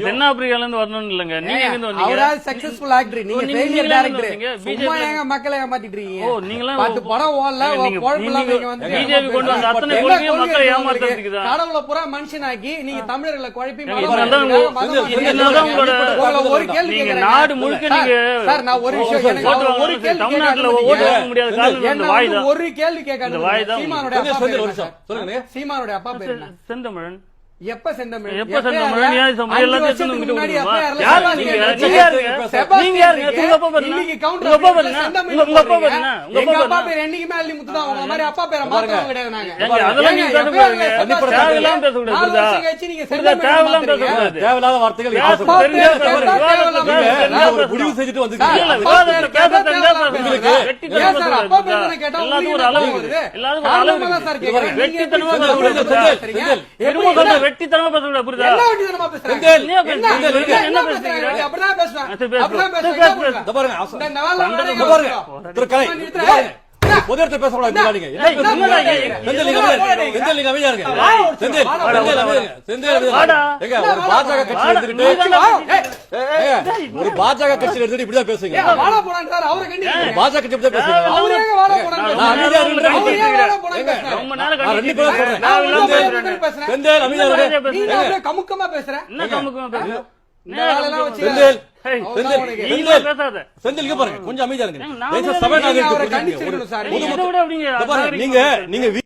தென்னாப்பிரிக்கால இருந்து வரணும்னு இல்லைங்க. நீங்க எங்க வந்தீங்க? சும்மா மக்களை ஏமாத்திட்டு இருக்கீங்க? ஓ நீங்களாம் பத்து படம் ஓடல, ஏங்க, உங்க நீங்க- வந்து பிஜேபி கொண்டு வந்த அத்தனை என்ன கொள்கையும் கொள்கை மக்களை இருக்கு ஏமாத்துறதுக்கு உங்களுக்கு? தான். கடவுளை பூரா மனுஷனாக்கி நீங்க தமிழர்களை குழப்பி மதம் ஒரு கேள்வி நீங்க. நாடு முழுக்க நீங்க சார், நான் ஒரு விஷயம் ஒரு கேள்வி தமிழ்நாட்டுல ஓட்டு. வாங்க முடியாத காரணம் இந்த வாய் தான் ஒரு கேள்வி கேட்க இந்த வாய் தான். சீமானுடைய அப்பா பேர் ஒரு என்ன? சீமானுடைய அப்பா பேர் என்ன செந்தமிழன் எப்ப செந்தமிழ்? எப்ப செந்தமிழ்? எல்லாத்தையும். உங்க அப்பா பேர்? என்னைக்குமே அள்ளி முத்து தான். உங்க மாதிரி அப்பா பேரை மாத்தவங்க கிடையாது நாங்க. அதெல்லாம் நீங்க. தேவையில்லாத வார்த்தைகள் ஒரு. முடிவு செஞ்சுட்டு அப்பா பேர் கேட்டா ஒரு அளவு ஒரு அளவு சார். வெட்டித்தனமா எப்படி புரியுதா? வெட்டித்தனமா? என்ன பேசுறாங்க? அப்படிதான். அப்படிதான் பாருங்க பாருங்க. திரு கலை, பேசக்கூடாது நீங்க. செந்தில், நீங்க அமைதியா இருங்க. செந்தில். செந்தில், அமைதியா இருங்க. செந்தில், பாஜக கட்சி ஒரு பாஜக கட்சி எடுத்துட்டு இப்படிதான் பேசுறீங்க? ஏன் வாடா போடான்னு சார், அவரை கண்டிக்கிறீங்க. பாஜக கட்சி இப்படிதான் அவரு நான் அமைதியா? இருக்கேன். ரொம்ப ரெண்டு பேரும் சொல்றேன். நான் பேசுறேன். செந்தில், அமைதியா. நீங்க. அப்படியே கமுக்கமா என்ன கமுக்கமா செந்தில், செந்தில், பாருங்க. கொஞ்சம் அமைதியா இருங்க. நீங்க. நீங்க